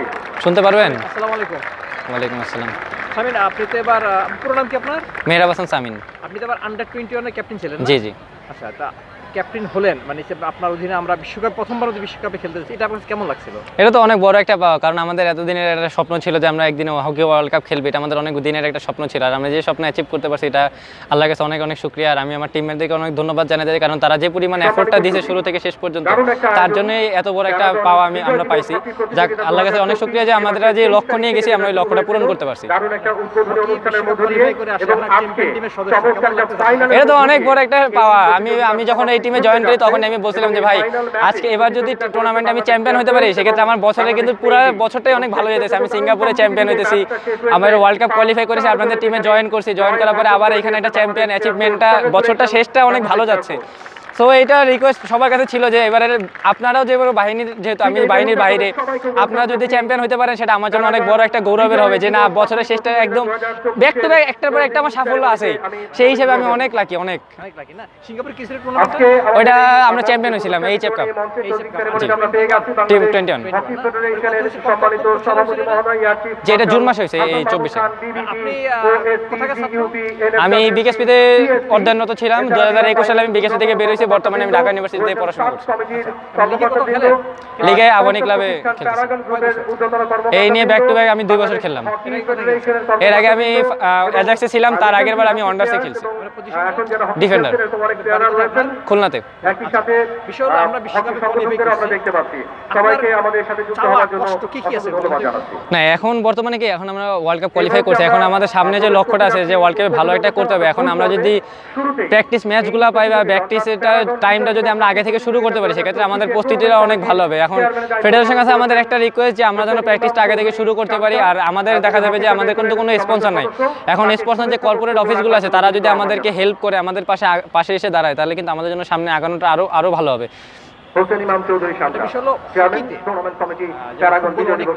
করছি শুনতে পারবেন? আসসালামু আলাইকুম। ওয়ালাইকুম আসসালাম। সামিন আপনি তো এবার পুরো নাম কি আপনার? মেহরাব হাসান সামিন। আপনি তো এবার আন্ডার টোয়েন্টি ওয়ানের ক্যাপ্টেন ছিলেন? জি জি। আচ্ছা তা ক্যাপ্টেন হলেন মানে আপনার অধীনে আমরা বিশ্বকাপ প্রথমবার যে বিশ্বকাপে খেলতে যাচ্ছি এটা আপনার কেমন লাগছিল? এটা তো অনেক বড় একটা পাওয়া কারণ আমাদের এতদিনের একটা স্বপ্ন ছিল যে আমরা একদিন হকি ওয়ার্ল্ড কাপ খেলবে এটা আমাদের অনেক দিনের একটা স্বপ্ন ছিল। আর আমরা যে স্বপ্ন অ্যাচিভ করতে পারছি এটা আল্লাহর কাছে অনেক অনেক শুক্রিয়া। আর আমি আমার টিমমেটদেরকে অনেক ধন্যবাদ জানাতে চাই কারণ তারা যে পরিমাণ এফোর্টটা দিয়েছে শুরু থেকে শেষ পর্যন্ত তার জন্যই এত বড় একটা পাওয়া আমি আমরা পাইছি। যাক আল্লাহর কাছে অনেক শুক্রিয়া যে আমাদের যে লক্ষ্য নিয়ে গেছি আমরা ওই লক্ষ্যটা পূরণ করতে পারছি। এটা তো অনেক বড় একটা পাওয়া। আমি আমি যখন এই টিমে জয়েন করি তখন আমি বলছিলাম যে, ভাই, আজকে এবার যদি টুর্নামেন্টে আমি চ্যাম্পিয়ন হতে পারি, সেক্ষেত্রে আমার বছরে কিন্তু পুরো বছরটাই অনেক ভালো যেতেছে আমি সিঙ্গাপুরে চ্যাম্পিয়ন হইতেছি, আমার ওয়ার্ল্ড কাপ কোয়ালিফাই করেছি, আপনাদের টিমে জয়েন করছি জয়েন করার পরে আবার এখানে একটা চ্যাম্পিয়ন অ্যাচিভমেন্টটা বছরটা শেষটা অনেক ভালো যাচ্ছে। সো এটা রিকোয়েস্ট সবার কাছে ছিল যে এবারে আপনারাও যে এবারে বাহিনীর যেহেতু আমি বাহিনীর বাইরে আপনারা যদি চ্যাম্পিয়ন হতে পারেন সেটা আমার জন্য অনেক বড় একটা গৌরবের হবে যে না বছরের শেষটা একদম ব্যাক টু ব্যাক একটার পর একটা আমার সাফল্য আছে। সেই হিসেবে আমি অনেক লাকি অনেক। অনেক লাগে না? সিঙ্গাপুর কিসের টুর্নামেন্ট আজকে ওইটা আমরা চ্যাম্পিয়ন হয়েছিলাম এই চ্যাপ কাপ টিম বাংলাদেশ 21 হকি ফেডারেশনের সম্মানিত সভাপতি মহোদয় এয়ার চিফ যে এটা জুন মাসে হয়েছে, এই হাসান 24 খান, BBG, আপনি, আহ, OSC, কোথাকার ছাত্র? DUP, আমি বিকেএসপিতে অধ্যয়নরত ছিলাম দু হাজার একুশ সালে আমি বিকেএসপি থেকে বেরিয়েছি বর্তমানে আমি ঢাকা ইউনিভার্সিটিতে পড়াশোনা করছি। লিগে আবাহনী ক্লাবে এই নিয়ে back টু back আমি দুই বছর খেললাম। এর আগে আমি অ্যাজাক্সে ছিলাম তার আগের বার আমি অন্ডার্সে খেলছি। রয়েছেন। খুলনাতে। না এখন বর্তমানে কি এখন আমরা ওয়ার্ল্ড কাপ কোয়ালিফাই করছি। এখন আমাদের সামনে যে লক্ষ্যটা আছে যে ওয়ার্ল্ড কাপে ভালো একটা করতে হবে। এখন আমরা যদি প্র্যাকটিস ম্যাচগুলো পাই বা প্র্যাকটিসটা টাইমটা যদি আমরা আগে থেকে শুরু করতে পারি, সেক্ষেত্রে আমাদের প্রস্তুতিটা অনেক ভালো হবে। এখন ফেডারেশন কাছে আমাদের একটা রিকোয়েস্ট যে আমরা যেন প্র্যাকটিসটা আগে থেকে শুরু করতে পারি, আর আমাদের দেখা যাবে যে আমাদের কিন্তু কোনো স্পন্সর নাই। এখন স্পন্সর যে কর্পোরেট অফিসগুলো আছে, তারা যদি আমাদেরকে হেল্প করে আমাদের পাশে পাশে এসে দাঁড়ায়, তাহলে কিন্তু আমাদের জন্য সামনে আগানোটা আরও আরও ভালো হবে। Hossain Imam Chowdhury chairman tournament committee Paragon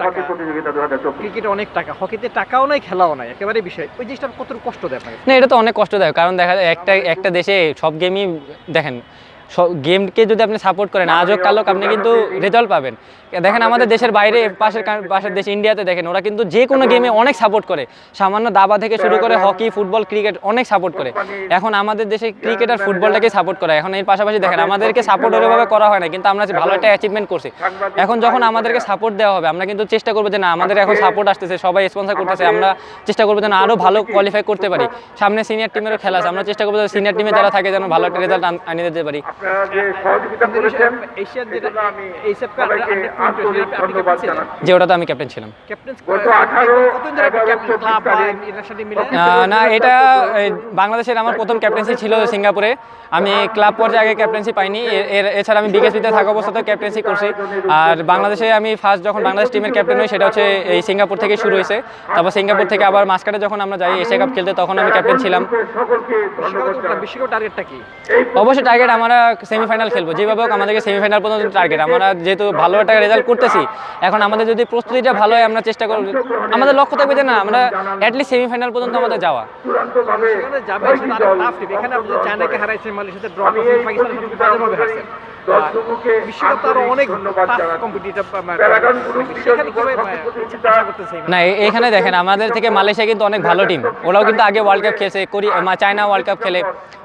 hockey. প্রতিযোগিতা দু হাজার চব্বিশ। ক্রিকেটে অনেক টাকা হকিতে টাকাও নাই খেলাও নাই একেবারে বিষয়। ওই জিনিসটা কত কষ্ট দেয় না এটা তো অনেক কষ্টদায়ক কারণ দেখা যায় একটা একটা দেশে সব গেমই দেখেন গেমকে যদি আপনি সাপোর্ট করেন আজও কালক আপনি কিন্তু রেজাল্ট পাবেন। দেখেন আমাদের দেশের বাইরে পাশের পাশের দেশ ইন্ডিয়াতে দেখেন ওরা কিন্তু যে কোনো গেমে অনেক সাপোর্ট করে। সামান্য দাবা থেকে শুরু করে হকি ফুটবল ক্রিকেট অনেক সাপোর্ট করে। এখন আমাদের দেশে ক্রিকেট আর ফুটবলটাকে সাপোর্ট করে। এখন এর পাশাপাশি দেখেন আমাদেরকে সাপোর্ট ওইভাবে করা হয় না কিন্তু আমরা ভালো একটা অ্যাচিভমেন্ট করছি। এখন যখন আমাদেরকে সাপোর্ট দেওয়া হবে আমরা কিন্তু চেষ্টা করব যে না আমাদের এখন সাপোর্ট আসতেছে সবাই স্পন্সর করতেছে আমরা চেষ্টা করব যেন আরও ভালো কোয়ালিফাই করতে পারি। সামনে সিনিয়র টিমেরও খেলা আছে আমরা চেষ্টা করব সিনিয়র টিমে যারা থাকে যেন ভালো একটা রেজাল্ট আনিয়ে দিতে পারি। আপনারা যে সহযোগিতা করেছেন এশিয়ার যেটা আমি সবাইকে আন্তরিক ধন্যবাদ জানাচ্ছি। যে ওটাতে আমি ক্যাপ্টেন ছিলাম। গত 18 কতদিন ধরে এগারো, ক্যাপ্টেন ক্লাব বা চব্বিশ ইন্টারন্যাশনাল টিম মিলে? আহ, না এটা বাংলাদেশের আমার প্রথম ক্যাপ্টেন্সি ছিল সিঙ্গাপুরে। আমি ক্লাব পর্যায়ে আগে ক্যাপ্টেন্সি পাইনি। এর- এছাড়া আমি বিকেএসপিতে থাকা অবস্থাতেও ক্যাপ্টেন্সি করছি। আর বাংলাদেশে আমি ফার্স্ট যখন বাংলাদেশ টিমের ক্যাপ্টেন হই সেটা হচ্ছে এই সিঙ্গাপুর থেকে শুরু হয়েছে তারপর সিঙ্গাপুর থেকে আবার মাঝখানে যখন আমরা যাই এশিয়া কাপ খেলতে তখন আমি ক্যাপ্টেন ছিলাম। সকলকে ধন্যবাদ জানাচ্ছি। বিশ্বকাপ টার্গেটটা কি? অবশ্যই টার্গেট আমরা সেমিফাইনাল খেলব। যেভাবে হোক আমাদেরকে সেমিফাইনাল পর্যন্ত টার্গেট আমরা যেহেতু ভালো একটা রেজাল্ট করতেছি এখন আমাদের যদি প্রস্তুতিটা ভালো হয় আমরা চেষ্টা করব। আমাদের লক্ষ্য থাকবে যে না আমরা অ্যাটলিস্ট সেমিফাইনাল পর্যন্ত আমাদের যাওয়া। এখানে আপনি চায়নাকে হারাইছেন ড্র করছেন পাকিস্তানের সাথে বাজেভাবে হারছেন। করতেছেন না এখানে দেখেন আমাদের থেকে মালয়েশিয়া কিন্তু অনেক ভালো টিম ওরাও কিন্তু আগে ওয়ার্ল্ড কাপ খেলছে কোরিয়া চায়না ওয়ার্ল্ড কাপ খেলে।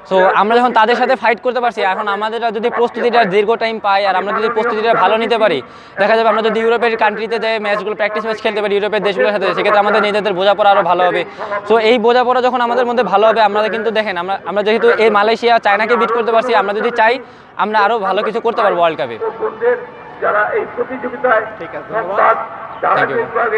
সো আমরা যখন তাদের সাথে ফাইট করতে পারছি এখন আমাদের যদি প্রস্তুতিটা দীর্ঘ টাইম পাই আর আমরা যদি প্রস্তুতিটা ভালো নিতে পারি দেখা যাবে আমরা যদি ইউরোপের কান্ট্রিতে যে ম্যাচগুলো প্র্যাকটিস ম্যাচ খেলতে পারি ইউরোপের দেশগুলোর সাথে সেক্ষেত্রে আমাদের নিজেদের বোঝাপড়া আরও ভালো হবে। সো এই বোঝাপড়া যখন আমাদের মধ্যে ভালো হবে আমরা কিন্তু দেখেন আমরা আমরা যেহেতু এই মালয়েশিয়া চায়নাকে বিট করতে পারছি আমরা যদি চাই আমরা আরও ভালো কিছু করতে পারব ওয়ার্ল্ড কাপে যারা এই প্রতিযোগিতায় ঠিক আছে, ধন্যবাদ।